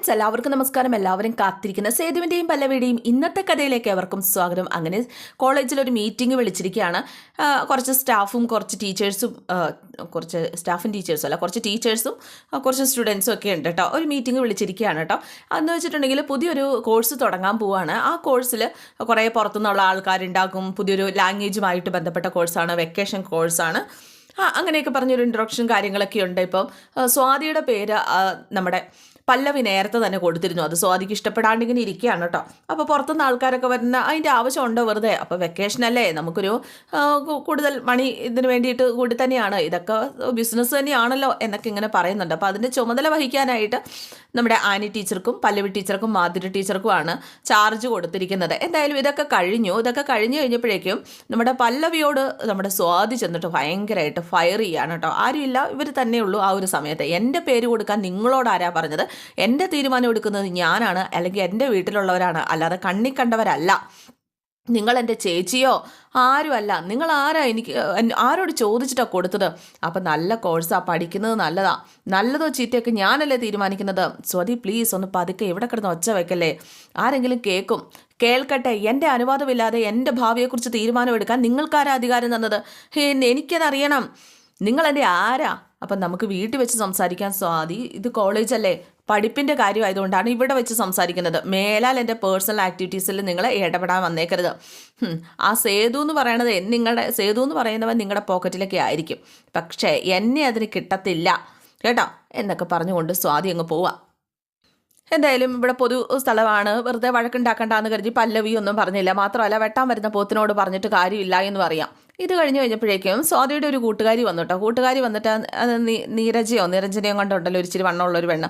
Friends എല്ലാവർക്കും നമസ്കാരം. എല്ലാവരും കാത്തിരിക്കുന്ന. സേതുവിന്റെയും പല്ലവിയുടെയും ഇന്നത്തെ കഥയിലേക്ക് അവർക്കും സ്വാഗതം. അങ്ങനെ കോളേജിൽ ഒരു മീറ്റിംഗ് വിളിച്ചിരിക്കുകയാണ്. കുറച്ച് സ്റ്റാഫും കുറച്ച് ടീച്ചേഴ്സും കുറച്ച് സ്റ്റാഫും ടീച്ചേഴ്സും അല്ല കുറച്ച് ടീച്ചേഴ്സും കുറച്ച് സ്റ്റുഡൻസും ഒക്കെ ഉണ്ട് കേട്ടോ. ഒരു മീറ്റിംഗ് വിളിച്ചിരിക്കുകയാണ് കേട്ടോ. അതെന്ന് വെച്ചിട്ടുണ്ടെങ്കിൽ പുതിയൊരു കോഴ്സ് തുടങ്ങാൻ പോവാണ്. ആ കോഴ്സിൽ കുറേ പുറത്തുനിന്നുള്ള ആൾക്കാരുണ്ടാകും. പുതിയൊരു ലാംഗ്വേജുമായിട്ട് ബന്ധപ്പെട്ട കോഴ്സാണ് വെക്കേഷൻ കോഴ്സാണ് ആ അങ്ങനെയൊക്കെ പറഞ്ഞൊരു ഇൻട്രൊഡക്ഷൻ കാര്യങ്ങളൊക്കെ ഉണ്ട് ഇപ്പം. സ്വാതിയുടെ പേര് നമ്മുടെ പല്ലവി നേരത്തെ തന്നെ കൊടുത്തിരുന്നു. അത് സ്വാതിക്ക് ഇഷ്ടപ്പെടാണ്ട് ഇങ്ങനെ ഇരിക്കുകയാണ് കേട്ടോ. അപ്പോൾ പുറത്തുനിന്ന് ആൾക്കാരൊക്കെ വരുന്ന അതിന്റെ ആവശ്യമുണ്ടോ വെറുതെ? അപ്പോൾ വെക്കേഷൻ അല്ലേ? നമുക്കൊരു കൂടുതൽ മണി ഇതിന് വേണ്ടിയിട്ട് കൂടി തന്നെയാണ്. ഇതൊക്കെ ബിസിനസ് തന്നെയാണല്ലോ എന്നൊക്കെ ഇങ്ങനെ പറയുന്നുണ്ട്. അപ്പോൾ അതിന്റെ ചുമതല വഹിക്കാനായിട്ട് നമ്മുടെ ആനി ടീച്ചർക്കും പല്ലവി ടീച്ചർക്കും മാധുരി ടീച്ചർക്കുമാണ് ചാർജ് കൊടുത്തിരിക്കുന്നത്. എന്തായാലും ഇതൊക്കെ കഴിഞ്ഞു. ഇതൊക്കെ കഴിഞ്ഞു കഴിഞ്ഞപ്പോഴേക്കും നമ്മുടെ പല്ലവിയോട് നമ്മുടെ സ്വാതി ചെന്നിട്ട് ഭയങ്കരമായിട്ട് ഫയർ ചെയ്യാണ് കേട്ടോ. ആരുമില്ല. ഇവർ തന്നെയുള്ളൂ ആ ഒരു സമയത്ത്. എന്റെ പേര് കൊടുക്കാൻ നിങ്ങളോട് ആരാ പറഞ്ഞത്? എന്റെ തീരുമാനം എടുക്കുന്നത് ഞാനാണ് അല്ലെങ്കിൽ എന്റെ വീട്ടിലുള്ളവരാണ്. അല്ലാതെ കണ്ണി കണ്ടവരല്ല. നിങ്ങൾ എന്റെ ചേച്ചിയോ? ആരുമല്ല. നിങ്ങൾ ആരാ എനിക്ക് ആരോട് ചോദിച്ചിട്ടാ കൊടുത്തത്? അപ്പം നല്ല കോഴ്സാണ് പഠിക്കുന്നത് നല്ലതാ. നല്ലതോ ചീത്തയൊക്കെ ഞാനല്ലേ തീരുമാനിക്കുന്നത്? സ്വതി പ്ലീസ് ഒന്ന് പതുക്കെ ഇവിടെ കിടന്ന് ഒച്ച വെക്കല്ലേ? ആരെങ്കിലും കേൾക്കും കേൾക്കട്ടെ എന്റെ അനുവാദമില്ലാതെ എന്റെ ഭാവിയെക്കുറിച്ച് തീരുമാനമെടുക്കാൻ നിങ്ങൾക്കാരാ അധികാരം തന്നത്? എനിക്കതറിയണം. നിങ്ങൾ എന്റെ ആരാ? അപ്പം നമുക്ക് വീട്ടിൽ വെച്ച് സംസാരിക്കാൻ സ്വാതി ഇത് കോളേജല്ലേ പഠിപ്പിന്റെ കാര്യമായതുകൊണ്ടാണ് ഇവിടെ വെച്ച് സംസാരിക്കുന്നത്. മേലാൽ എന്റെ പേഴ്സണൽ ആക്ടിവിറ്റീസിൽ നിങ്ങൾ ഇടപെടാൻ വന്നേക്കരുത്. ആ സേതു എന്ന് പറയണത് നിങ്ങളുടെ സേതു എന്ന് പറയുന്നവൻ നിങ്ങളുടെ പോക്കറ്റിലൊക്കെ ആയിരിക്കും. പക്ഷേ എന്നെ അതിന് കിട്ടത്തില്ല. കേട്ടോ? എന്നൊക്കെ പറഞ്ഞുകൊണ്ട് സ്വാതി അങ്ങ് പോവാം. എന്തായാലും ഇവിടെ പൊതു സ്ഥലമാണ്. വെറുതെ വഴക്കുണ്ടാക്കണ്ടെന്ന് കരുതി പല്ലവി ഒന്നും പറഞ്ഞില്ല. മാത്രമല്ല വെട്ടാൻ വരുന്ന പോത്തിനോട് പറഞ്ഞിട്ട് കാര്യമില്ല എന്ന് പറയാം. ഇത് കഴിഞ്ഞ് കഴിഞ്ഞപ്പോഴേക്കും സ്വാതിയുടെ ഒരു കൂട്ടുകാരി വന്നു കേട്ടോ. കൂട്ടുകാരി വന്നിട്ട് അത് നീരജയോ നിരഞ്ജനയോ കണ്ടുണ്ടല്ലോ ഒരിച്ചിരി വണ്ണമുള്ളൊരു പെണ്ണ്.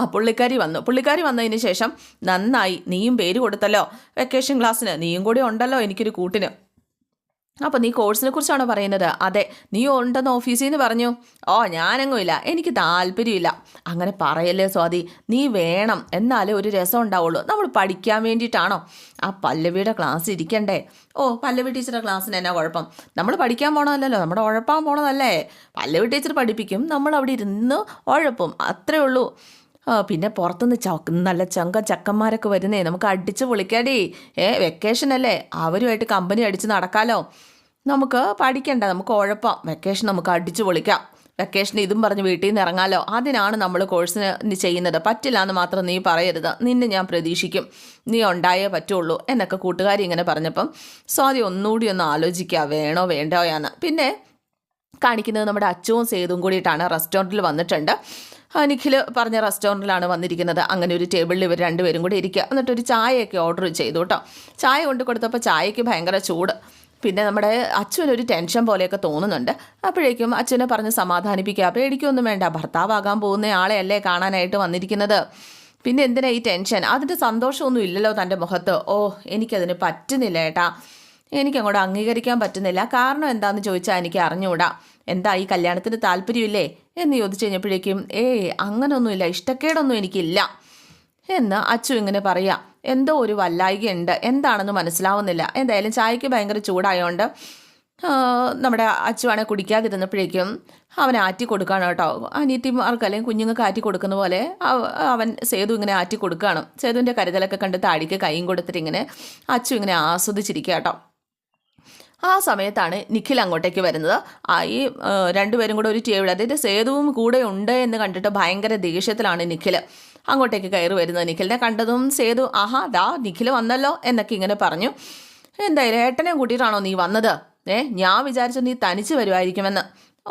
ആ പുള്ളിക്കാരി വന്നു. പുള്ളിക്കാരി വന്നതിന് ശേഷം നന്നായി നീയും പേര് കൊടുത്തല്ലോ വെക്കേഷൻ ക്ലാസ്സിന് നീയും കൂടി ഉണ്ടല്ലോ എനിക്കൊരു കൂട്ടിന്. അപ്പോൾ നീ കോഴ്സിനെ കുറിച്ചാണോ പറയുന്നത്? അതെ നീ ഉണ്ടെന്ന് ഓഫീസിൽ നിന്ന് പറഞ്ഞു. ഓ ഞാനെങ്ങുമില്ല എനിക്ക് താല്പര്യമില്ല. അങ്ങനെ പറയല്ലേ സ്വാതി? നീ വേണം. എന്നാലേ ഒരു രസം ഉണ്ടാവുള്ളൂ. നമ്മൾ പഠിക്കാൻ വേണ്ടിയിട്ടാണോ? ആ പല്ലവിയുടെ ക്ലാസ് ഇരിക്കണ്ടേ? ഓ പല്ലവി ടീച്ചറുടെ ക്ലാസ്സിന് എന്നാ കുഴപ്പം? നമ്മൾ പഠിക്കാൻ പോണതല്ലല്ലോ. നമ്മുടെ ഉഴപ്പാൻ പോണതല്ലേ? പല്ലവി ടീച്ചർ പഠിപ്പിക്കും. നമ്മൾ അവിടെ ഇരുന്ന് ഉഴപ്പും. അത്രേ ഉള്ളൂ. പിന്നെ പുറത്തുനിന്ന് ചക്ക നല്ല ചങ്ക ചക്കന്മാരൊക്കെ വരുന്നേ നമുക്ക് അടിച്ച് പൊളിക്കാടി. ഏ വെക്കേഷൻ അല്ലേ? അവരുമായിട്ട് കമ്പനി അടിച്ച് നടക്കാലോ? നമുക്ക് പഠിക്കണ്ട നമുക്ക് ഉഴപ്പാം. വെക്കേഷൻ നമുക്ക് അടിച്ച് പൊളിക്കാം. വെക്കേഷൻ ഇതും പറഞ്ഞ് വീട്ടിൽ നിന്ന് ഇറങ്ങാലോ? അതിനാണ് നമ്മൾ കോഴ്സിന് ചെയ്യുന്നത്. പറ്റില്ല എന്ന് മാത്രം നീ പറയരുത്. നിന്നെ ഞാൻ പ്രതീക്ഷിക്കും. നീ ഉണ്ടായേ പറ്റുള്ളൂ എന്നൊക്കെ കൂട്ടുകാരി ഇങ്ങനെ പറഞ്ഞപ്പം സ്വാതി ഒന്നുകൂടി ഒന്ന് ആലോചിക്കുക വേണോ വേണ്ടോയാന്ന് പിന്നെ കാണിക്കുന്നത് നമ്മുടെ അച്ചുവും സേതും കൂടിയിട്ടാണ് റെസ്റ്റോറന്റിൽ വന്നിട്ടുണ്ട്. നിഖിൽ പറഞ്ഞ റെസ്റ്റോറന്റിലാണ് വന്നിരിക്കുന്നത്. അങ്ങനെ ഒരു ടേബിളിൽ ഇവർ രണ്ടുപേരും കൂടി ഇരിക്കുക. എന്നിട്ടൊരു ചായയൊക്കെ ഓർഡർ ചെയ്തു കേട്ടോ. ചായ കൊണ്ട് കൊടുത്തപ്പോൾ ചായയ്ക്ക് ഭയങ്കര ചൂട്. പിന്നെ നമ്മുടെ അച്ഛനൊരു ടെൻഷൻ പോലെയൊക്കെ തോന്നുന്നുണ്ട്. അപ്പോഴേക്കും അച്ഛനെ പറഞ്ഞ് സമാധാനിപ്പിക്കുക. പേടിക്കൊന്നും വേണ്ട. ഭർത്താവാകാൻ പോകുന്ന ആളെയല്ലേ കാണാനായിട്ട് വന്നിരിക്കുന്നത്. പിന്നെ എന്തിനാ ഈ ടെൻഷൻ അതിന്റെ സന്തോഷമൊന്നും ഇല്ലല്ലോ തന്റെ മുഖത്ത്. ഓ എനിക്കതിന് പറ്റുന്നില്ല ഏട്ടാ. എനിക്കങ്ങോട്ട് അംഗീകരിക്കാൻ പറ്റുന്നില്ല. കാരണം എന്താണെന്ന് ചോദിച്ചാൽ എനിക്ക് അറിഞ്ഞുകൂടാ എന്താ ഈ കല്യാണത്തിന് താല്പര്യമില്ലേ? എന്ന് ചോദിച്ചു കഴിഞ്ഞപ്പോഴേക്കും ഏയ് അങ്ങനൊന്നുമില്ല ഇഷ്ടക്കേടൊന്നും എനിക്കില്ല. എന്ന് അച്ചു ഇങ്ങനെ പറയാം എന്തോ ഒരു വല്ലായികയുണ്ട് എന്താണെന്ന് മനസ്സിലാവുന്നില്ല. എന്തായാലും ചായക്ക് ഭയങ്കര ചൂടായതുകൊണ്ട് നമ്മുടെ അച്ചുവാണെ കുടിക്കാതിരുന്നപ്പോഴേക്കും അവൻ ആറ്റി കൊടുക്കുകയാണ് കേട്ടോ. അനിയത്തിമാർക്ക് അല്ലെങ്കിൽ കുഞ്ഞുങ്ങൾക്ക് ആറ്റി കൊടുക്കുന്ന പോലെ അവൻ സേതു ഇങ്ങനെ ആറ്റി കൊടുക്കുകയാണ് സേതുവിന്റെ കരുതലൊക്കെ കണ്ട് താടിക്ക് കൈയും കൊടുത്തിട്ട് ഇങ്ങനെ അച്ചു ഇങ്ങനെ ആസ്വദിച്ചിരിക്കുക കേട്ടോ. ആ സമയത്താണ് നിഖിൽ അങ്ങോട്ടേക്ക് വരുന്നത്. ഈ രണ്ടുപേരും കൂടെ ഒരു ടേബിൾ അതായത് സേതുവും കൂടെ ഉണ്ട് എന്ന് കണ്ടിട്ട് ഭയങ്കര ദേഷ്യത്തിലാണ് നിഖിൽ അങ്ങോട്ടേക്ക് കയറി വരുന്നത്. നിഖിലിനെ കണ്ടതും സേതു ആഹാ ദാ നിഖിൽ വന്നല്ലോ എന്നൊക്കെ ഇങ്ങനെ പറഞ്ഞു. എന്തായാലും ഏട്ടനെ കൂട്ടിയിട്ടാണോ നീ വന്നത്? ഏ ഞാൻ വിചാരിച്ചു നീ തനിച്ച് വരുമായിരിക്കുമെന്ന്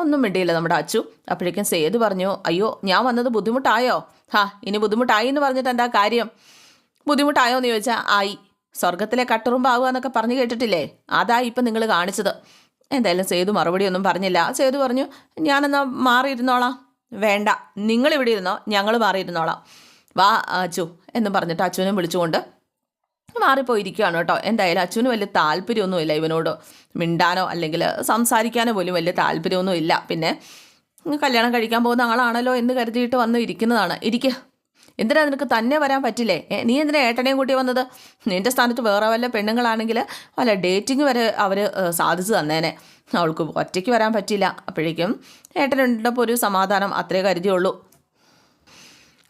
ഒന്നും മിണ്ടിയില്ല നമ്മുടെ അച്ചു. അപ്പോഴേക്കും സേതു പറഞ്ഞു അയ്യോ ഞാൻ വന്നത് ബുദ്ധിമുട്ടായോ? ഹാ ഇനി ബുദ്ധിമുട്ടായി എന്ന് പറഞ്ഞിട്ട് എന്താ കാര്യം? ബുദ്ധിമുട്ടായോ? എന്ന് ചോദിച്ചാൽ ആയി. സ്വർഗത്തിലെ കട്ടുറുമ്പാവുക എന്നൊക്കെ പറഞ്ഞു കേട്ടിട്ടില്ലേ? അതാ ഇപ്പം നിങ്ങൾ കാണിച്ചത്. എന്തായാലും സേതു മറുപടി ഒന്നും പറഞ്ഞില്ല. സേതു പറഞ്ഞു ഞാനെന്നാ മാറിയിരുന്നോളാം. വേണ്ട നിങ്ങളിവിടെ ഇരുന്നോ ഞങ്ങൾ മാറിയിരുന്നോളാം. വാ അച്ചു എന്നും പറഞ്ഞിട്ട് അച്ചുവിനെ വിളിച്ചുകൊണ്ട് മാറിപ്പോയിരിക്കുകയാണ് കേട്ടോ. എന്തായാലും അച്ഛന് വലിയ താല്പര്യമൊന്നുമില്ല ഇവനോട്. മിണ്ടാനോ അല്ലെങ്കിൽ സംസാരിക്കാനോ പോലും വലിയ താല്പര്യമൊന്നുമില്ല. പിന്നെ കല്യാണം കഴിക്കാൻ പോകുന്ന ആളാണല്ലോ എന്ന് കരുതിയിട്ട് വന്ന് ഇരിക്കുന്നതാണ്. ഇരിക്കുക എന്തിനാ നിനക്ക് തന്നെ വരാൻ പറ്റില്ലേ? നീ എന്തിനാ ഏട്ടനെയും കൂട്ടി വന്നത്? നിന്റെ സ്ഥാനത്ത് വേറെ വല്ല പെണ്ണുങ്ങളാണെങ്കിൽ വല്ല ഡേറ്റിംഗ് വരെ അവർ സാധിച്ചു തന്നേനെ. അവൾക്ക് ഒറ്റയ്ക്ക് വരാൻ പറ്റില്ല അപ്പോഴേക്കും ഏട്ടനുണ്ടപ്പോൾ ഒരു സമാധാനം അത്രേ കരുതിയുള്ളൂ.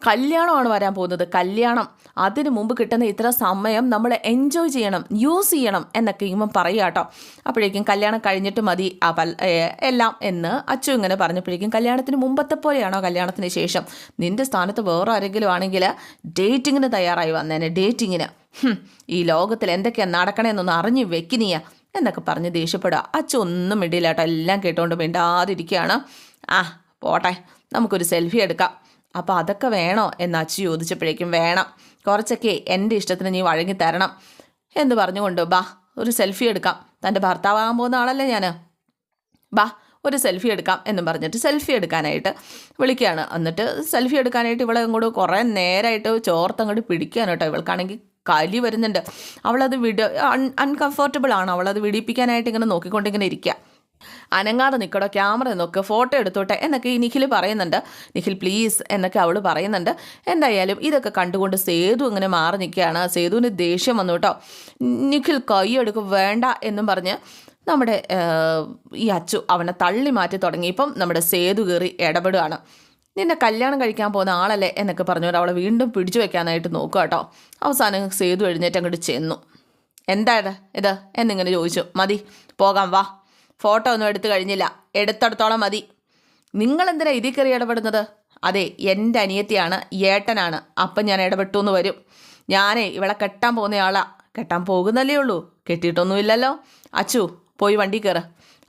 കല്യാണമാണ് വരാൻ പോകുന്നത്. കല്യാണം. അതിനു മുമ്പ് കിട്ടുന്ന ഇത്ര സമയം നമ്മൾ എൻജോയ് ചെയ്യണം യൂസ് ചെയ്യണം എന്നൊക്കെ ഇവൻ പറയുക കേട്ടോ. അപ്പോഴേക്കും കല്യാണം കഴിഞ്ഞിട്ട് മതി ആ എല്ലാം എന്ന് അച്ചു ഇങ്ങനെ പറഞ്ഞപ്പോഴേക്കും കല്യാണത്തിന് മുമ്പത്തെ പോലെയാണോ കല്യാണത്തിന് ശേഷം? നിന്റെ സ്ഥാനത്ത് വേറെ ആരെങ്കിലും ആണെങ്കിൽ ഡേറ്റിങ്ങിന് തയ്യാറായി വന്നേനെ ഡേറ്റിങ്ങിന് ഈ ലോകത്തിൽ എന്തൊക്കെയാണ് നടക്കണമെന്നൊന്ന് അറിഞ്ഞു വെക്കിനിയ എന്നൊക്കെ പറഞ്ഞ് ദേഷ്യപ്പെടുക. അച്ചു ഒന്നും മിണ്ടിയില്ല കേട്ടോ എല്ലാം കേട്ടുകൊണ്ട് മിണ്ടാതിരിക്കുകയാണ്. ആ പോട്ടെ നമുക്കൊരു സെൽഫി എടുക്കാം. അപ്പോൾ അതൊക്കെ വേണോ എന്ന് അച്ചു ചോദിച്ചപ്പോഴേക്കും വേണം. കുറച്ചൊക്കെ എന്റെ ഇഷ്ടത്തിന് നീ വഴങ്ങി തരണം എന്ന് പറഞ്ഞുകൊണ്ട് ബാ ഒരു സെൽഫി എടുക്കാം. തന്റെ ഭർത്താവാകാൻ പോകുന്ന ആളല്ലേ ഞാൻ ബാ ഒരു സെൽഫി എടുക്കാം എന്നും പറഞ്ഞിട്ട് സെൽഫി എടുക്കാനായിട്ട് വിളിക്കുകയാണ്. എന്നിട്ട് സെൽഫി എടുക്കാനായിട്ട് ഇവളെ അങ്ങോട്ട് കുറേ നേരമായിട്ട് ചോർത്തങ്ങോട്ട് പിടിക്കുകയാണ് കേട്ടോ. ഇവൾക്കാണെങ്കിൽ കലി വരുന്നുണ്ട്. അവളത് വിട അൺ അൺകംഫർട്ടബിൾ ആണ്. അവളത് വിടിപ്പിക്കാനായിട്ട് ഇങ്ങനെ നോക്കിക്കൊണ്ടിങ്ങനെ ഇരിക്കുക. അനങ്ങാതെ നിൽക്കടോ ക്യാമറ നോക്ക് ഫോട്ടോ എടുത്തോട്ടെ എന്നൊക്കെ ഈ നിഖിൽ പറയുന്നുണ്ട്. നിഖിൽ പ്ലീസ് എന്നൊക്കെ അവൾ പറയുന്നുണ്ട്. എന്തായാലും ഇതൊക്കെ കണ്ടുകൊണ്ട് സേതു ഇങ്ങനെ മാറി നിൽക്കുകയാണ്. സേതുവിന് ദേഷ്യം വന്നു കേട്ടോ. നിഖിൽ കൈയെടുക്കും വേണ്ട എന്നും പറഞ്ഞ് നമ്മുടെ ഈ അച്ചു അവനെ തള്ളി മാറ്റി തുടങ്ങിയപ്പം നമ്മുടെ സേതു കയറി ഇടപെടുകയാണ്. നിന്നെ കല്യാണം കഴിക്കാൻ പോകുന്ന ആളല്ലേ? എന്നൊക്കെ പറഞ്ഞുകൊണ്ട് അവളെ വീണ്ടും പിടിച്ചു വെക്കാനായിട്ട് നോക്കുക കേട്ടോ. അവസാനം സേതു എഴുന്നേറ്റ് അങ്ങോട്ട് ചെന്നു. എന്താണ് ഇത്? എന്നിങ്ങനെ ചോദിച്ചു. മതി പോകാം വാ. ഫോട്ടോ ഒന്നും എടുത്തു കഴിഞ്ഞില്ല. എടുത്തടത്തോളം മതി. നിങ്ങൾ എന്തിനാ ഇതിൽ കയറി ഇടപെടുന്നത്? അതെ എന്റെ അനിയത്തിയാണ് ഏട്ടനാണ്. അപ്പം ഞാൻ ഇടപെട്ടു എന്ന് വരും. ഞാനേ ഇവളെ കെട്ടാൻ പോകുന്നയാളാ കെട്ടാൻ പോകുന്നല്ലേ ഉള്ളൂ. കെട്ടിയിട്ടൊന്നുമില്ലല്ലോ അച്ചു പോയി വണ്ടി കയറ.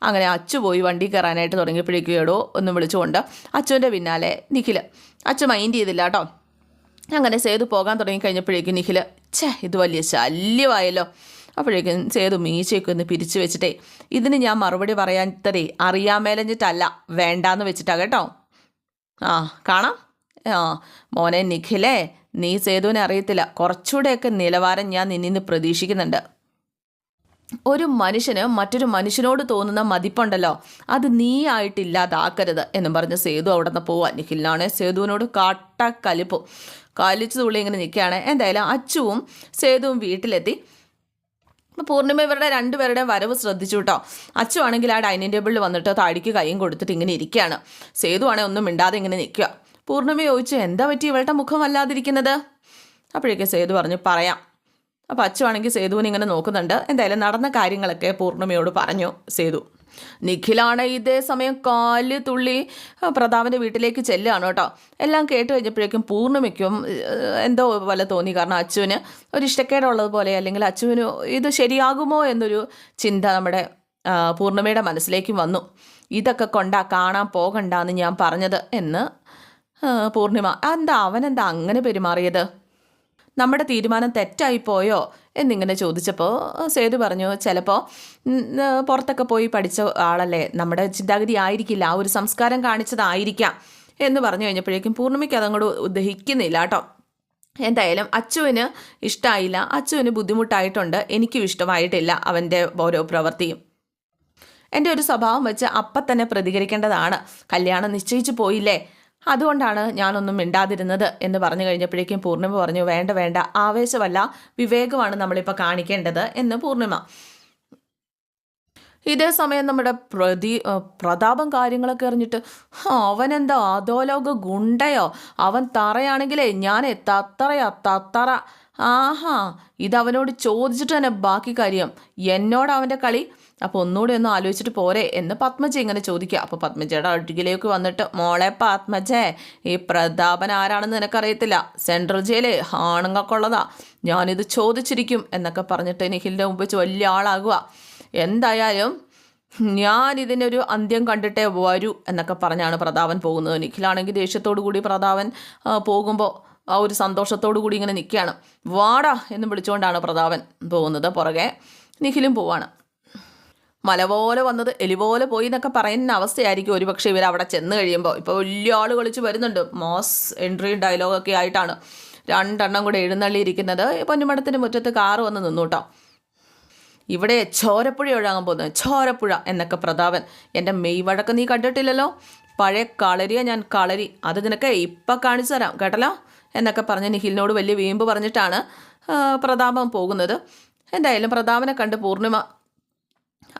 അങ്ങനെ അച്ചു പോയി വണ്ടി കയറാനായിട്ട് തുടങ്ങിയപ്പോഴേക്കും ഒന്നും വിളിച്ചുകൊണ്ട് അച്ചുവിന്റെ പിന്നാലെ നിഖിൽ അച്ചു മൈൻഡ് ചെയ്തില്ല കേട്ടോ. അങ്ങനെ സേതു പോകാൻ തുടങ്ങി കഴിഞ്ഞപ്പോഴേക്കും നിഖിൽ ഛേ ഇത് വലിയ ശല്യമായല്ലോ. അപ്പോഴേക്കും സേതു മീശയൊക്കെ ഒന്ന് പിരിച്ചു വെച്ചിട്ടേ ഇതിന് ഞാൻ മറുപടി പറയാത്തതേ അറിയാൻ മേലഞ്ഞിട്ടല്ല വേണ്ടാന്ന് വെച്ചിട്ടാ കേട്ടോ. ആ കാണാം. ആ മോനെ നിഖിലേ നീ സേതുവിനെ അറിയത്തില്ല. കുറച്ചുകൂടെയൊക്കെ നിലവാരം ഞാൻ നിന്നിന്ന് പ്രതീക്ഷിക്കുന്നുണ്ട്. ഒരു മനുഷ്യന് മറ്റൊരു മനുഷ്യനോട് തോന്നുന്ന മതിപ്പുണ്ടല്ലോ. അത് നീ ആയിട്ടില്ലാതാക്കരുത് എന്നും പറഞ്ഞ് സേതു അവിടെ നിന്ന് പോവാ. നിഖിലിനാണ് സേതുവിനോട് കാട്ട കലിപ്പും. കലിച്ചു തുള്ളി ഇങ്ങനെ നിൽക്കുകയാണ്. എന്തായാലും അച്ചുവും സേതുവും വീട്ടിലെത്തി. അപ്പോൾ പൂർണിമ ഇവരുടെ രണ്ടുപേരുടെ വരവ് ശ്രദ്ധിച്ചു കേട്ടോ അച്ചു ആ ഡൈനിങ് ടേബിളിൽ വന്നിട്ട് താടിക്ക് കൈയും കൊടുത്തിട്ട് ഇങ്ങനെ ഇരിക്കുകയാണ്. സേതു ആണെങ്കിൽ ഒന്നും മിണ്ടാതെ ഇങ്ങനെ നിൽക്കുക. പൂർണിമ ചോദിച്ചു എന്താ പറ്റി? ഇവളുടെ മുഖം വല്ലാതിരിക്കുന്നത്? അപ്പോഴേക്കും സേതു പറഞ്ഞു പറയാം. അപ്പോൾ അച്ചു സേതുവിനെ ഇങ്ങനെ നോക്കുന്നുണ്ട്. എന്തായാലും നടന്ന കാര്യങ്ങളൊക്കെ പൂർണിമയോട് പറഞ്ഞു സേതു. നിഖിലാണ് ഇതേ സമയം കാൽ തുള്ളി പ്രതാപന്റെ വീട്ടിലേക്ക് ചെല്ലുകയാണ് കേട്ടോ. എല്ലാം കേട്ട് കഴിഞ്ഞപ്പോഴേക്കും പൂർണിമയ്ക്കും എന്തോ പോലെ തോന്നി. കാരണം അച്ചുവിന് ഒരു ഇഷ്ടക്കേടുള്ളത് പോലെ അല്ലെങ്കിൽ അച്ചുവിന് ഇത് ശരിയാകുമോ എന്നൊരു ചിന്ത നമ്മുടെ പൂർണിമയുടെ മനസ്സിലേക്കും വന്നു. ഇതൊക്കെ കൊണ്ടാ കാണാൻ പോകണ്ടെന്ന് ഞാൻ പറഞ്ഞത് എന്ന് പൂർണിമ എന്താ അവനെന്താ അങ്ങനെ പെരുമാറിയത്? നമ്മുടെ തീരുമാനം തെറ്റായി പോയോ എന്നിങ്ങനെ ചോദിച്ചപ്പോൾ സേതു പറഞ്ഞു ചിലപ്പോൾ പുറത്തൊക്കെ പോയി പഠിച്ച ആളല്ലേ നമ്മുടെ ചിന്താഗതി ആയിരിക്കില്ല ആ ഒരു സംസ്കാരം കാണിച്ചതായിരിക്കാം. എന്ന് പറഞ്ഞു കഴിഞ്ഞപ്പോഴേക്കും പൂർണിമയ്ക്ക് അതങ്ങോട്ട് ദഹിക്കുന്നില്ല കേട്ടോ. എന്തായാലും അച്ചുവിന് ഇഷ്ടമായില്ല അച്ചുവിന് ബുദ്ധിമുട്ടായിട്ടുണ്ട് എനിക്കും ഇഷ്ടമായിട്ടില്ല അവന്റെ ഓരോ പ്രവൃത്തിയും. എന്റെ ഒരു സ്വഭാവം വെച്ച് അപ്പം തന്നെ പ്രതികരിക്കേണ്ടതാണ്. കല്യാണം നിശ്ചയിച്ചു പോയില്ലേ അതുകൊണ്ടാണ് ഞാനൊന്നും മിണ്ടാതിരുന്നത് എന്ന് പറഞ്ഞു കഴിഞ്ഞപ്പോഴേക്കും പൂർണിമ പറഞ്ഞു വേണ്ട വേണ്ട ആവേശമല്ല വിവേകമാണ് നമ്മളിപ്പോൾ കാണിക്കേണ്ടത് എന്ന് പൂർണിമ ഇതേ സമയം നമ്മുടെ പ്രതി പ്രതാപം കാര്യങ്ങളൊക്കെ അറിഞ്ഞിട്ട് "ഹാ, അവനെന്താ അധോലോക ഗുണ്ടയോ? അവൻ തറയാണെങ്കിലേ ഞാൻ തത്തറയാ തത്തറ ആഹാ ഇതവനോട് ചോദിച്ചിട്ട് തന്നെ ബാക്കി കാര്യം. എന്നോട് അവന്റെ കളി? അപ്പോൾ ഒന്നുകൂടി ഒന്ന് ആലോചിച്ചിട്ട് പോരെ എന്ന് പത്മജ ഇങ്ങനെ ചോദിക്കുക. അപ്പോൾ പത്മജയുടെ അടുക്കിലേക്ക് വന്നിട്ട് മോളെ പത്മജേ ഈ പ്രതാപൻ ആരാണെന്ന് നിനക്കറിയത്തില്ല? സെൻട്രൽ ജയിൽ ആണുങ്ങൾക്കുള്ളതാ. ഞാനിത് ചോദിച്ചിരിക്കും എന്നൊക്കെ പറഞ്ഞിട്ട് നിഖിലിന്റെ മുമ്പ് വലിയ ആളാകുക. എന്തായാലും ഞാൻ ഇതിനൊരു അന്ത്യം കണ്ടിട്ടേ വരൂ എന്നൊക്കെ പറഞ്ഞാണ് പ്രതാപൻ പോകുന്നത്. നിഖിലാണെങ്കിൽ ദേഷ്യത്തോടു കൂടി പ്രതാപൻ പോകുമ്പോൾ ആ ഒരു സന്തോഷത്തോടു കൂടി ഇങ്ങനെ നിൽക്കുകയാണ്. വാടാ എന്ന് വിളിച്ചുകൊണ്ടാണ് പ്രതാപൻ പോകുന്നത്. പുറകെ നിഖിലും പോവാണ്. മല പോലെ വന്നത് എലി പോലെ പോയി എന്നൊക്കെ പറയുന്ന അവസ്ഥയായിരിക്കും. ഒരുപക്ഷെ ഇവർ അവിടെ ചെന്ന് കഴിയുമ്പോൾ ഇപ്പോൾ വലിയ ആൾ കളിച്ച് വരുന്നുണ്ട്. മോസ് എൻട്രി ഡയലോഗൊക്കെ ആയിട്ടാണ്. രണ്ടെണ്ണം കൂടെ എഴുന്നള്ളിയിരിക്കുന്നത് പൊന്നുമടത്തിന്റെ മുറ്റത്ത് കാറ് വന്ന് നിന്നു ഇവിടെ ചോരപ്പുഴ ഒഴാകാൻ പോകുന്നത്. ചോരപ്പുഴ എന്നൊക്കെ പ്രതാപൻ എന്റെ മെയ് വഴക്ക് നീ കണ്ടിട്ടില്ലല്ലോ? പഴയ കളരിയ ഞാൻ കളരി. അത് നിനക്ക് ഇപ്പം കാണിച്ചു തരാം. കേട്ടല്ലോ? എന്നൊക്കെ പറഞ്ഞ് നിഖിലിനോട് വലിയ വീമ്പ് പറഞ്ഞിട്ടാണ് പ്രതാപം പോകുന്നത്. എന്തായാലും പ്രതാപനെ കണ്ട് പൂർണിമ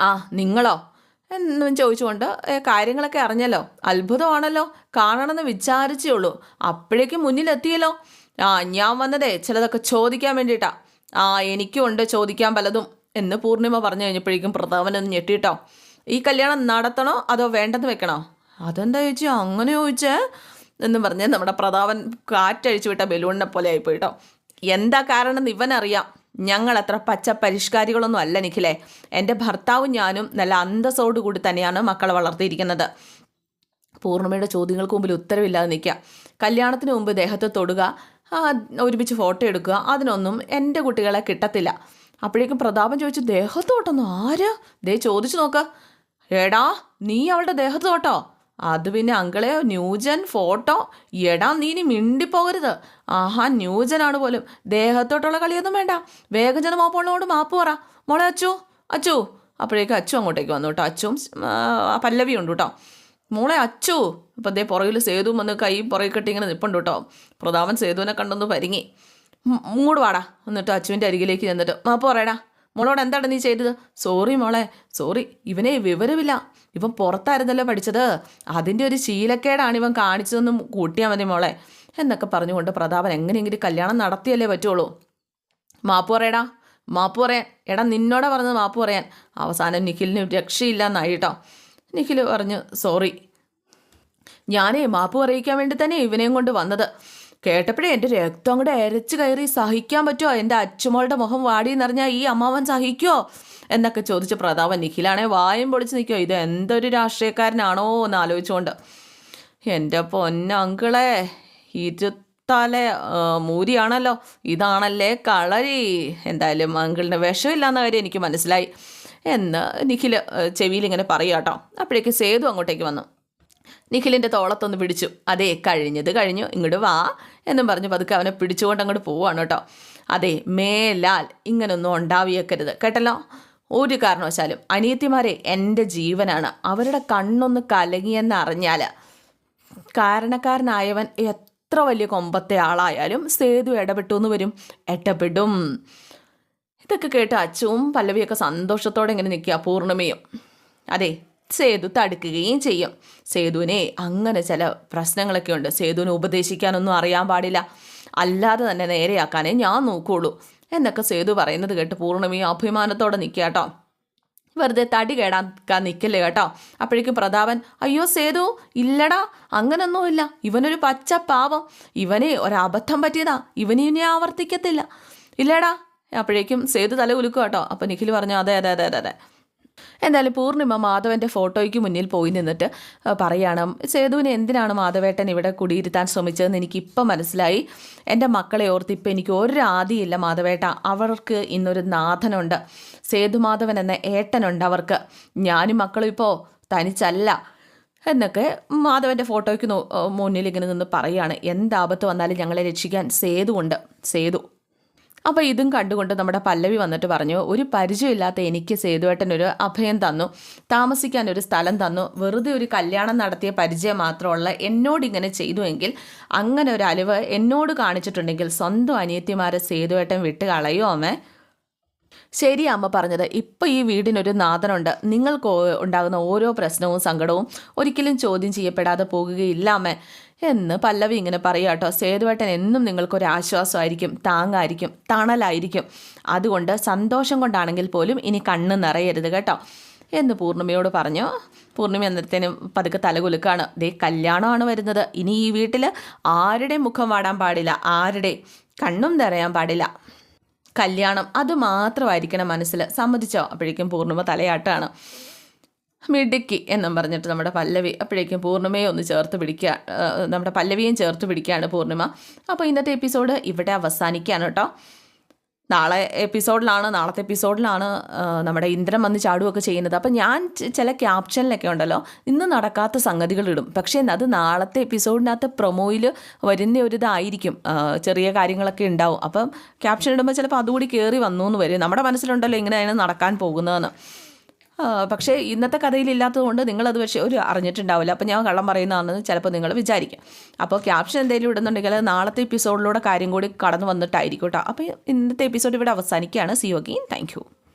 ആ നിങ്ങളോ? എന്നും ചോദിച്ചുകൊണ്ട് കാര്യങ്ങളൊക്കെ അറിഞ്ഞല്ലോ. അത്ഭുതമാണല്ലോ. കാണണമെന്ന് വിചാരിച്ചേ ഉള്ളൂ. അപ്പോഴേക്കും മുന്നിലെത്തിയല്ലോ. ആ ഞാൻ വന്നതേ ചിലതൊക്കെ ചോദിക്കാൻ വേണ്ടിയിട്ടാ. ആ എനിക്കും ഉണ്ട് ചോദിക്കാൻ പലതും എന്ന് പൂർണിമ പറഞ്ഞു കഴിഞ്ഞപ്പോഴേക്കും പ്രതാപനൊന്ന് ഞെട്ടിയിട്ടോ ഈ കല്യാണം നടത്തണോ അതോ വേണ്ടെന്ന് വെക്കണോ? അതെന്താ ചോദിച്ചാൽ അങ്ങനെ ചോദിച്ചേ. എന്നും പറഞ്ഞ് നമ്മുടെ പ്രതാപൻ കാറ്റഴിച്ചു വിട്ട ബലൂണിനെ പോലെ ആയിപ്പോയി കേട്ടോ എന്താ കാരണം എന്ന് ഇവനറിയാം. ഞങ്ങൾ അത്ര പച്ച പരിഷ്കാരികളൊന്നും അല്ല നിഖിലേ. എന്റെ ഭർത്താവും ഞാനും നല്ല അന്തസ്സോടു കൂടി തന്നെയാണ് മക്കളെ വളർത്തിയിരിക്കുന്നത്. പൂർണിമയുടെ ചോദ്യങ്ങൾക്ക് മുമ്പിൽ ഉത്തരവില്ലാതെ നിൽക്കുക. കല്യാണത്തിന് മുമ്പ് ദേഹത്തെ തൊടുക ഒരുമിച്ച് ഫോട്ടോ എടുക്കുക അതിനൊന്നും എന്റെ കുട്ടികളെ കിട്ടത്തില്ല. അപ്പോഴേക്കും പ്രതാപൻ ചോദിച്ചു ദേഹത്തോട്ടൊന്നും ആര്? ദേ ചോദിച്ചു നോക്ക്. എടാ നീ അവളുടെ ദേഹത്തോട്ടോ തൊട്ടോ? അത് പിന്നെ അങ്കളെ ന്യൂജൻ ഫോട്ടോ എടാ നീ ഇനി മിണ്ടിപ്പോകരുത്. ആഹാ ന്യൂജനാണ് പോലും. ദേഹത്തോട്ടുള്ള കളിയൊന്നും വേണ്ട. വേഗം ചെന്ന് മോപ്പോളിനോട് മാപ്പ് പറ. മോളെ അച്ചു അച്ചു. അപ്പോഴേക്കും അച്ചു അങ്ങോട്ടേക്ക് വന്നു കേട്ടോ. അച്ചും പല്ലവി ഉണ്ട് കേട്ടോ. മോളെ അച്ചു. ഇപ്പം ദേ പുറകിൽ സേതു വന്ന് കൈ പുറകെ കെട്ടി ഇങ്ങനെ നിൽപ്പുണ്ട് കേട്ടോ. പ്രതാപൻ സേതുവിനെ കണ്ടൊന്ന് പരിങ്ങി. ഇങ്ങോട്ട് വാടാ. എന്നിട്ട് അച്ചുവിന്റെ അരികിലേക്ക് ചെന്നിട്ട് മാപ്പ് പറയടാ. മോളോട് എന്താണ് നീ ചെയ്തത്? സോറി മോളെ സോറി ഇവനെ വിവരമില്ല. ഇവൻ പുറത്തായിരുന്നല്ലോ പഠിച്ചത്. അതിന്റെ ഒരു ശീലക്കേടാണ് ഇവൻ കാണിച്ചതെന്നും കൂട്ടിയാൽ മതി മോളെ. എന്നൊക്കെ പറഞ്ഞുകൊണ്ട് പ്രതാപൻ എങ്ങനെയെങ്കിലും കല്യാണം നടത്തിയല്ലേ പറ്റുള്ളൂ. മാപ്പ് പറയടാ മാപ്പ് പറയാൻ എടാ നിന്നോടാ പറഞ്ഞത് മാപ്പ് പറയാൻ അവസാനം നിഖിലിന് രക്ഷയില്ല എന്നായി കേട്ടോ നിഖിൽ പറഞ്ഞു സോറി ഞാനേ മാപ്പ് പറയിക്കാൻ വേണ്ടി തന്നെ ഇവനെയും കൊണ്ട് വന്നത്. കേട്ടപ്പോഴേ എന്റെ രക്തം കൂടെ അരച്ച് കയറി സഹിക്കാൻ പറ്റുമോ എന്റെ അച്ഛമോളുടെ മുഖം വാടി നിറഞ്ഞാൽ ഈ അമ്മാവൻ സഹിക്കുമോ എന്നൊക്കെ ചോദിച്ച പ്രതാപൻ നിഖിലാണെ വായും പൊളിച്ച് നിൽക്കുമോ ഇത് എന്തൊരു രാഷ്ട്രീയക്കാരനാണോ? എന്ന് ആലോചിച്ചുകൊണ്ട് എന്റെ പൊന്നങ്കിളെ ഇരുത്തല മൂരിയാണല്ലോ. ഇതാണല്ലേ കളരി. എന്തായാലും അങ്കിളിന് വിഷമില്ലാന്ന കാര്യം എനിക്ക് മനസ്സിലായി. എന്ന് നിഖിൽ ചെവിയിൽ ഇങ്ങനെ പറയാട്ടോ അപ്പോഴേക്ക് സേതു അങ്ങോട്ടേക്ക് വന്നു. നിഖിലിന്റെ തോളത്തൊന്ന് പിടിച്ചു. അതേ കഴിഞ്ഞത് കഴിഞ്ഞു. ഇങ്ങോട്ട് വാ എന്നും പറഞ്ഞു പതുക്കെ അവനെ പിടിച്ചുകൊണ്ട് അങ്ങോട്ട് പോവാണ് കേട്ടോ. അതെ മേലാൽ ഇങ്ങനൊന്നും ഉണ്ടാവിയേക്കരുത്. കേട്ടല്ലോ? ഒരു കാരണവശാലും അനിയത്തിമാരെ എന്റെ ജീവനാണ്. അവരുടെ കണ്ണൊന്ന് കലങ്ങിയെന്ന് അറിഞ്ഞാൽ കാരണക്കാരനായവൻ എത്ര വലിയ കൊമ്പത്തെ ആളായാലും സേതു ഇടപെട്ടു എന്ന് വരും. ഇടപെടും ഇതൊക്കെ കേട്ട് അച്ചുവും പല്ലവിയൊക്കെ സന്തോഷത്തോടെ ഇങ്ങനെ നിൽക്കുക പൂർണിമയും അതെ സേതു തടുക്കുകയും ചെയ്യും. സേതുവിനെ അങ്ങനെ ചില പ്രശ്നങ്ങളൊക്കെ ഉണ്ട്. സേതുവിനെ ഉപദേശിക്കാനൊന്നും അറിയാൻ പാടില്ല. അല്ലാതെ തന്നെ നേരെയാക്കാനേ ഞാൻ നോക്കുകയുള്ളൂ എന്നൊക്കെ സേതു പറയുന്നത് കേട്ട് പൂർണമി അഭിമാനത്തോടെ നിൽക്കുക കേട്ടോ. വെറുതെ തടി കേടാക്കാൻ നിൽക്കല്ലേ കേട്ടോ. അപ്പോഴേക്കും പ്രതാപൻ അയ്യോ സേതു ഇല്ലടാ അങ്ങനൊന്നുമില്ല. ഇവനൊരു പച്ച പാവം. ഇവനെ ഒരബദ്ധം പറ്റിയതാ. ഇവനെ ഇവനിനെ ആവർത്തിക്കത്തില്ല. ഇല്ലടാ. അപ്പോഴേക്കും സേതു തല കുലുക്കും കേട്ടോ. അപ്പോൾ നിഖിൽ പറഞ്ഞു അതെ അതെ അതെ അതെ അതെ. എന്തായാലും പൂർണിമ മാധവന്റെ ഫോട്ടോയ്ക്ക് മുന്നിൽ പോയി നിന്നിട്ട് പറയാണ് സേതുവിനെ എന്തിനാണ് മാധവേട്ടൻ ഇവിടെ കുടിയിരുത്താൻ ശ്രമിച്ചതെന്ന് എനിക്കിപ്പം മനസ്സിലായി. എന്റെ മക്കളെ ഓർത്ത് ഇപ്പം എനിക്ക് ഒരു ആദിയില്ല മാധവേട്ട. അവർക്ക് ഇന്നൊരു നാഥനുണ്ട്. സേതുമാധവൻ എന്ന ഏട്ടനുണ്ട് അവർക്ക്. ഞാനും മക്കളും ഇപ്പോൾ തനിച്ചല്ല. എന്നൊക്കെ മാധവന്റെ ഫോട്ടോയ്ക്ക് മുന്നിൽ ഇങ്ങനെ നിന്ന് പറയുകയാണ് എന്താപത്ത് വന്നാലും ഞങ്ങളെ രക്ഷിക്കാൻ സേതുവുണ്ട്. സേതു അപ്പോൾ ഇതും കണ്ടുകൊണ്ട് നമ്മുടെ പല്ലവി വന്നിട്ട് പറഞ്ഞു ഒരു പരിചയമില്ലാത്ത എനിക്ക് സേതുവേട്ടൻ ഒരു അഭയം തന്നു താമസിക്കാൻ ഒരു സ്ഥലം തന്നു വെറുതെ ഒരു കല്യാണം നടത്തിയ പരിചയം മാത്രമുള്ള എന്നോട് ഇങ്ങനെ ചെയ്തു എങ്കിൽ അങ്ങനെ ഒരു അലിവ് എന്നോട് കാണിച്ചിട്ടുണ്ടെങ്കിൽ സ്വന്തം അനിയത്തിമാരെ സേതുവേട്ടൻ വിട്ട് കളയോ അമ്മേ? ശരി അമ്മ പറഞ്ഞത് ഇപ്പം ഈ വീടിനൊരു നാഥനുണ്ട്. നിങ്ങൾക്ക് ഉണ്ടാകുന്ന ഓരോ പ്രശ്നവും സങ്കടവും ഒരിക്കലും ചോദ്യം ചെയ്യപ്പെടാതെ പോകുകയില്ല അമ്മ. എന്ന് പല്ലവി ഇങ്ങനെ പറയുക കേട്ടോ. സേതുവേട്ടൻ എന്നും നിങ്ങൾക്കൊരു ആശ്വാസമായിരിക്കും താങ്ങായിരിക്കും തണലായിരിക്കും. അതുകൊണ്ട് സന്തോഷം കൊണ്ടാണെങ്കിൽ പോലും ഇനി കണ്ണ് നിറയരുത് കേട്ടോ. എന്ന് പൂർണിമയോട് പറഞ്ഞു. പൂർണിമ എന്നത്തേനും പതുക്കെ തലകുലുക്കാണ് ദേ കല്യാണമാണ് വരുന്നത്. ഇനി ഈ വീട്ടിൽ ആരുടെ മുഖം വാടാൻ പാടില്ല? ആരുടെ കണ്ണും നിറയാൻ പാടില്ല? കല്യാണം അത് മാത്രമായിരിക്കണം മനസ്സിൽ സമ്മതിച്ചോ? അപ്പോഴേക്കും പൂർണിമ തലയാട്ടാണ്. മിടുക്കി എന്നും പറഞ്ഞിട്ട് നമ്മുടെ പല്ലവി അപ്പോഴേക്കും പൂർണിമയെ ഒന്ന് ചേർത്ത് പിടിക്കുക നമ്മുടെ പല്ലവിയും ചേർത്ത് പിടിക്കുകയാണ് പൂർണിമ. അപ്പോൾ ഇന്നത്തെ എപ്പിസോഡ് ഇവിടെ അവസാനിക്കുകയാണ് കേട്ടോ. നാളെ എപ്പിസോഡിലാണ് നാളത്തെ എപ്പിസോഡിലാണ് നമ്മുടെ ഇന്ദ്രൻ വന്ന് ചാടുകയൊക്കെ ചെയ്യുന്നത്. അപ്പം ഞാൻ ചില ക്യാപ്ഷനിലൊക്കെ ഉണ്ടല്ലോ ഇന്ന് നടക്കാത്ത സംഗതികൾ ഇടും. പക്ഷേ അത് നാളത്തെ എപ്പിസോഡിനകത്ത് പ്രൊമോയിൽ വരുന്ന ഒരു ഇതായിരിക്കും ചെറിയ കാര്യങ്ങളൊക്കെ ഉണ്ടാവും. അപ്പം ക്യാപ്ഷൻ ഇടുമ്പോൾ ചിലപ്പോൾ അതുകൂടി കയറി വന്നു എന്ന് വരും. നമ്മുടെ മനസ്സിലുണ്ടല്ലോ ഇങ്ങനെയാണ് നടക്കാൻ പോകുന്നതെന്ന്. പക്ഷേ ഇന്നത്തെ കഥയിൽ ഇല്ലാത്തതുകൊണ്ട് നിങ്ങളത് പക്ഷേ ഒരു അറിഞ്ഞിട്ടുണ്ടാവില്ല. അപ്പോൾ ഞാൻ കള്ളം പറയുന്നതാണെന്ന് ചിലപ്പോൾ നിങ്ങൾ വിചാരിക്കും. അപ്പോൾ ക്യാപ്ഷൻ എന്തെങ്കിലും ഇടുന്നുണ്ടെങ്കിൽ നാളത്തെ എപ്പിസോഡിലൂടെ കാര്യം കൂടി കടന്നു വന്നിട്ടായിരിക്കും കേട്ടോ അപ്പോൾ ഇന്നത്തെ എപ്പിസോഡ് ഇവിടെ അവസാനിക്കുകയാണ്. C U gain thank